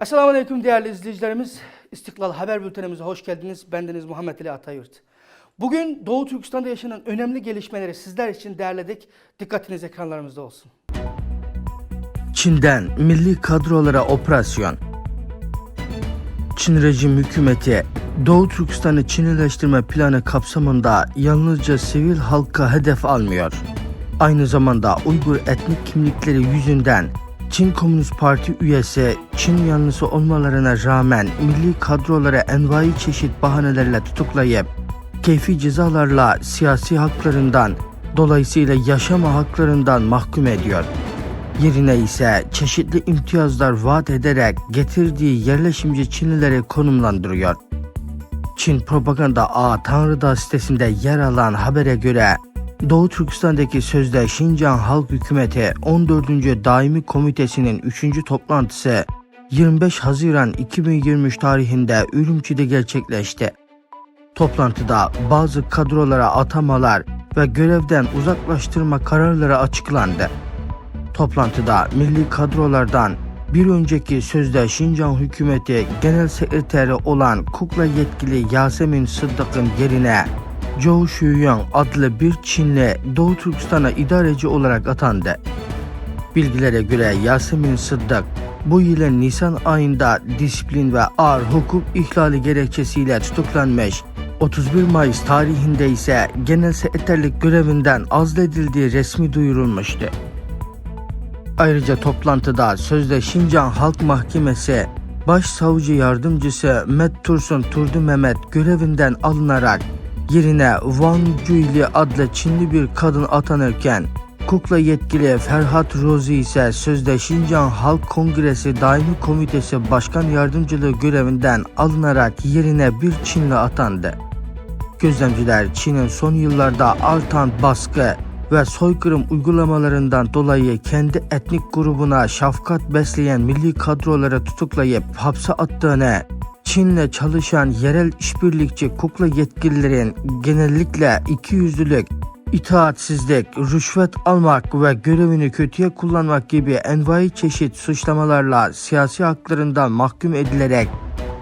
Esselamu Aleyküm değerli izleyicilerimiz. İstiklal Haber Bültenimize hoş geldiniz. Bendeniz Muhammed Ali Atayurt. Bugün Doğu Türkistan'da yaşanan önemli gelişmeleri sizler için derledik. Dikkatiniz ekranlarımızda olsun. Çin'den milli kadrolara operasyon. Çin rejim hükümeti Doğu Türkistan'ı Çinileştirme planı kapsamında yalnızca sivil halka hedef almıyor. Aynı zamanda Uygur etnik kimlikleri yüzünden Çin Komünist Parti üyesi Çin yanlısı olmalarına rağmen milli kadrolara envai çeşit bahanelerle tutuklayıp keyfi cezalarla siyasi haklarından dolayısıyla yaşama haklarından mahkum ediyor. Yerine ise çeşitli imtiyazlar vaat ederek getirdiği yerleşimci Çinlileri konumlandırıyor. Çin Propaganda Ağı Tanrıdağ sitesinde yer alan habere göre Doğu Türkistan'daki sözde Şincan Halk Hükümeti 14. Daimi Komitesi'nin 3. toplantısı 25 Haziran 2023 tarihinde Ürümçi'de gerçekleşti. Toplantıda bazı kadrolara atamalar ve görevden uzaklaştırma kararları açıklandı. Toplantıda milli kadrolardan bir önceki sözde Şincan hükümeti genel sekreteri olan kukla yetkili Yasemin Sıddık'ın yerine Zhou Shuyang adlı bir Çinli Doğu Türkistan'a idareci olarak atandı. Bilgilere göre Yasemin Sıddık bu yılın Nisan ayında disiplin ve ağır hukuk ihlali gerekçesiyle tutuklanmış 31 Mayıs tarihinde ise genel sekreterlik görevinden azledildiği resmi duyurulmuştu. Ayrıca toplantıda sözde Şincan Halk Mahkemesi Başsavcı Yardımcısı Met Tursun Turdu Mehmet görevinden alınarak yerine Wang Juili adlı Çinli bir kadın atanırken Kukla yetkili Ferhat Rozi ise sözde Şincan Halk Kongresi Daimi Komitesi Başkan Yardımcılığı görevinden alınarak yerine bir Çinli atandı. Gözlemciler Çin'in son yıllarda artan baskı ve soykırım uygulamalarından dolayı kendi etnik grubuna şefkat besleyen milli kadroları tutuklayıp hapse attığını, Çin'le çalışan yerel işbirlikçi kukla yetkililerin genellikle ikiyüzlülük, itaatsizlik, rüşvet almak ve görevini kötüye kullanmak gibi envai çeşit suçlamalarla siyasi haklarından mahkum edilerek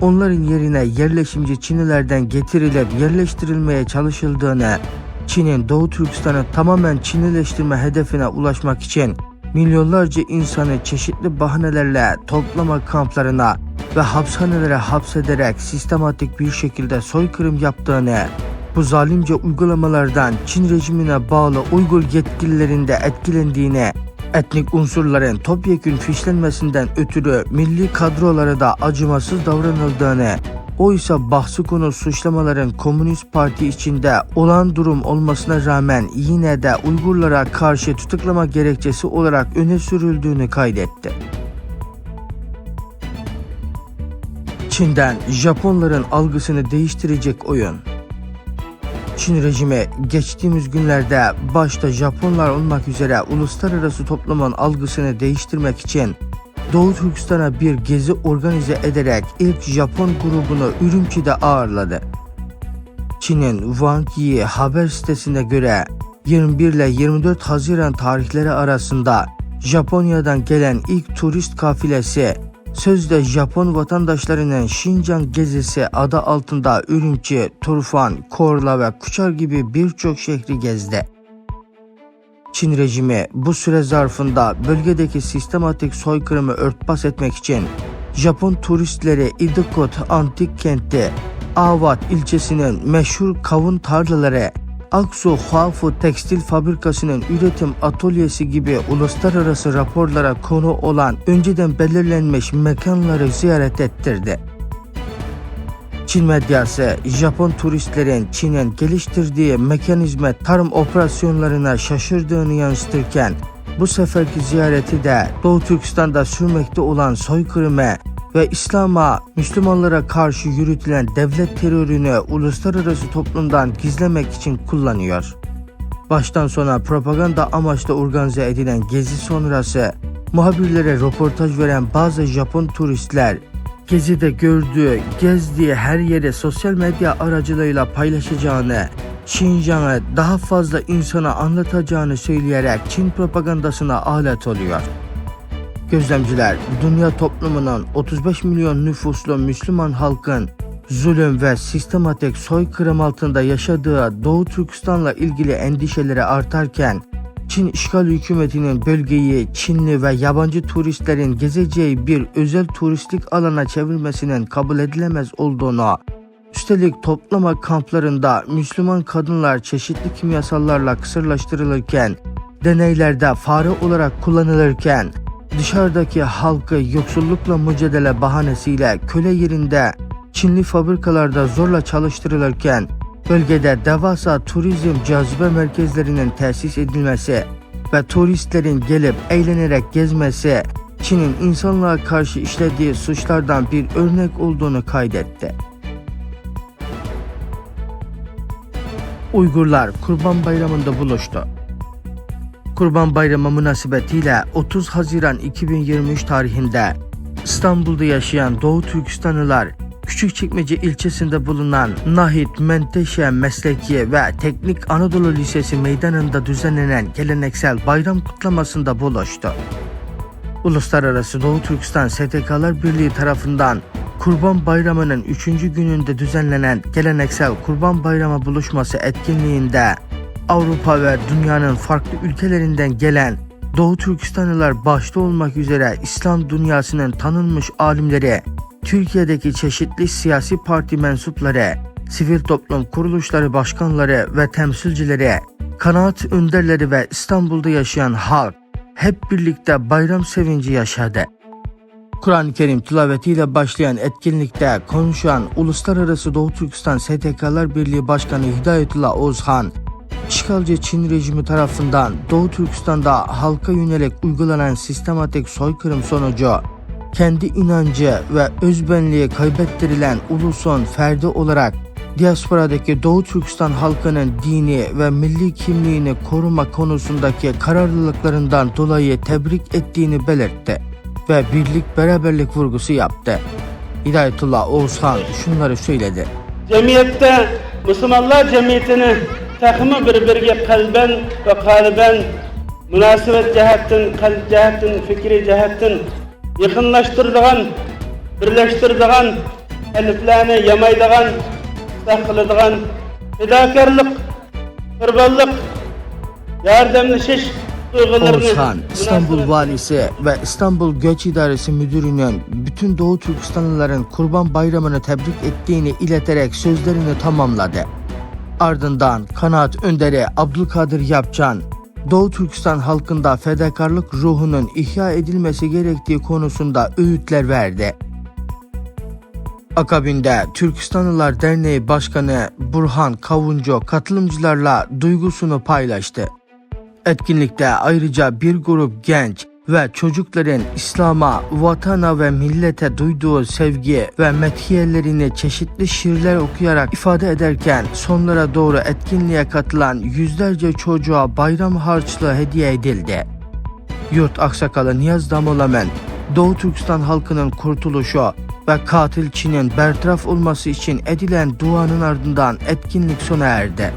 onların yerine yerleşimci Çinlilerden getirilip yerleştirilmeye çalışıldığını, Çin'in Doğu Türkistan'ı tamamen Çinileştirme hedefine ulaşmak için milyonlarca insanı çeşitli bahanelerle toplama kamplarına ve hapishanelere hapsederek sistematik bir şekilde soykırım yaptığını, bu zalimce uygulamalardan Çin rejimine bağlı Uygur yetkililerin de etkilendiğini, etnik unsurların topyekün fişlenmesinden ötürü milli kadrolara da acımasız davranıldığını, oysa bahsi konu suçlamaların Komünist Parti içinde olan durum olmasına rağmen yine de Uygurlara karşı tutuklama gerekçesi olarak öne sürüldüğünü kaydetti. Çin'den Japonların algısını değiştirecek oyun. Çin rejimi geçtiğimiz günlerde başta Japonlar olmak üzere uluslararası toplumun algısını değiştirmek için Doğu Türkistan'a bir gezi organize ederek ilk Japon grubunu Ürümçi'de ağırladı. Çin'in Wang haber sitesine göre 21 ile 24 Haziran tarihleri arasında Japonya'dan gelen ilk turist kafilesi sözde Japon vatandaşlarının Şincan gezisi adı altında Ürümçi, Turfan, Korla ve Kuçar gibi birçok şehri gezdi. Çin rejimi bu süre zarfında bölgedeki sistematik soykırımı örtbas etmek için Japon turistleri Idukot antik kenti Avat ilçesinin meşhur kavun tarlaları Aksu Huafu Tekstil Fabrikası'nın üretim atölyesi gibi uluslararası raporlara konu olan önceden belirlenmiş mekanları ziyaret ettirdi. Çin medyası Japon turistlerin Çin'in geliştirdiği mekanizma tarım operasyonlarına şaşırdığını yansıtırken bu seferki ziyareti de Doğu Türkistan'da sürmekte olan soykırımı ve İslam'a, Müslümanlara karşı yürütülen devlet terörünü uluslararası toplumdan gizlemek için kullanıyor. Baştan sona propaganda amaçlı organize edilen gezi sonrası muhabirlere röportaj veren bazı Japon turistler gezide gördüğü, gezdiği her yere sosyal medya aracılığıyla paylaşacağını, Şinjan'ı daha fazla insana anlatacağını söyleyerek Çin propagandasına alet oluyor. Gözlemciler, dünya toplumunun 35 milyon nüfuslu Müslüman halkın zulüm ve sistematik soykırım altında yaşadığı Doğu Türkistan'la ilgili endişeleri artarken, Çin işgal hükümetinin bölgeyi Çinli ve yabancı turistlerin gezeceği bir özel turistik alana çevirmesinin kabul edilemez olduğunu, üstelik toplama kamplarında Müslüman kadınlar çeşitli kimyasallarla kısırlaştırılırken, deneylerde fare olarak kullanılırken, dışarıdaki halkı yoksullukla mücadele bahanesiyle köle yerinde Çinli fabrikalarda zorla çalıştırılırken bölgede devasa turizm cazibe merkezlerinin tesis edilmesi ve turistlerin gelip eğlenerek gezmesi Çin'in insanlığa karşı işlediği suçlardan bir örnek olduğunu kaydetti. Uygurlar Kurban Bayramı'nda buluştu. Kurban Bayramı münasebetiyle 30 Haziran 2023 tarihinde İstanbul'da yaşayan Doğu Türkistanlılar Küçükçekmece ilçesinde bulunan Nahit Menteşe Mesleki ve Teknik Anadolu Lisesi meydanında düzenlenen geleneksel bayram kutlamasında buluştu. Uluslararası Doğu Türkistan STK'lar Birliği tarafından Kurban Bayramı'nın 3. gününde düzenlenen geleneksel Kurban Bayramı buluşması etkinliğinde Avrupa ve dünyanın farklı ülkelerinden gelen Doğu Türkistanlılar başta olmak üzere İslam dünyasının tanınmış alimleri, Türkiye'deki çeşitli siyasi parti mensupları, sivil toplum kuruluşları başkanları ve temsilcileri, kanaat önderleri ve İstanbul'da yaşayan halk hep birlikte bayram sevinci yaşadı. Kur'an-ı Kerim tilavetiyle başlayan etkinlikte konuşan Uluslararası Doğu Türkistan STK'lar Birliği Başkanı Hidayetullah Ozhan, işgalci Çin rejimi tarafından Doğu Türkistan'da halka yönelik uygulanan sistematik soykırım sonucu kendi inancı ve özbenliği kaybettirilen ulusun ferdi olarak diasporadaki Doğu Türkistan halkının dini ve milli kimliğini koruma konusundaki kararlılıklarından dolayı tebrik ettiğini belirtti ve birlik beraberlik vurgusu yaptı. Hidayetullah Oğuzhan şunları söyledi. Cemiyette Müslümanlar cemiyetini takımı birbiriga kalben ve kalben münasebet cihetten, kalp cihetten, fikri cihetten yakınlaştırdıgan, birleştirdigan, eliflerini yamaydigan, fedakarlık, kurbanlık, yardımlaşış duygularını Oğuzhan, İstanbul Valisi ve İstanbul Göç İdaresi Müdürü'nün bütün Doğu Türkistanlıların Kurban Bayramı'nı tebrik ettiğini ileterek sözlerini tamamladı. Ardından kanaat önderi Abdülkadir Yapcan, Doğu Türkistan halkında fedakarlık ruhunun ihya edilmesi gerektiği konusunda öğütler verdi. Akabinde Türkistanlılar Derneği Başkanı Burhan Kavuncu katılımcılarla duygusunu paylaştı. Etkinlikte ayrıca bir grup genç ve çocukların İslam'a, vatana ve millete duyduğu sevgi ve methiyelerini çeşitli şiirler okuyarak ifade ederken sonlara doğru etkinliğe katılan yüzlerce çocuğa bayram harçlığı hediye edildi. Yurt Aksakalı Niyaz Damolamen, Doğu Türkistan halkının kurtuluşu ve katil Çin'in bertaraf olması için edilen duanın ardından etkinlik sona erdi.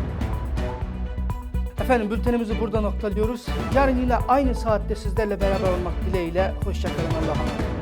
Efendim bültenimizi burada noktalıyoruz. Yarın yine aynı saatte sizlerle beraber olmak dileğiyle. Hoşçakalın Allah'a emanet.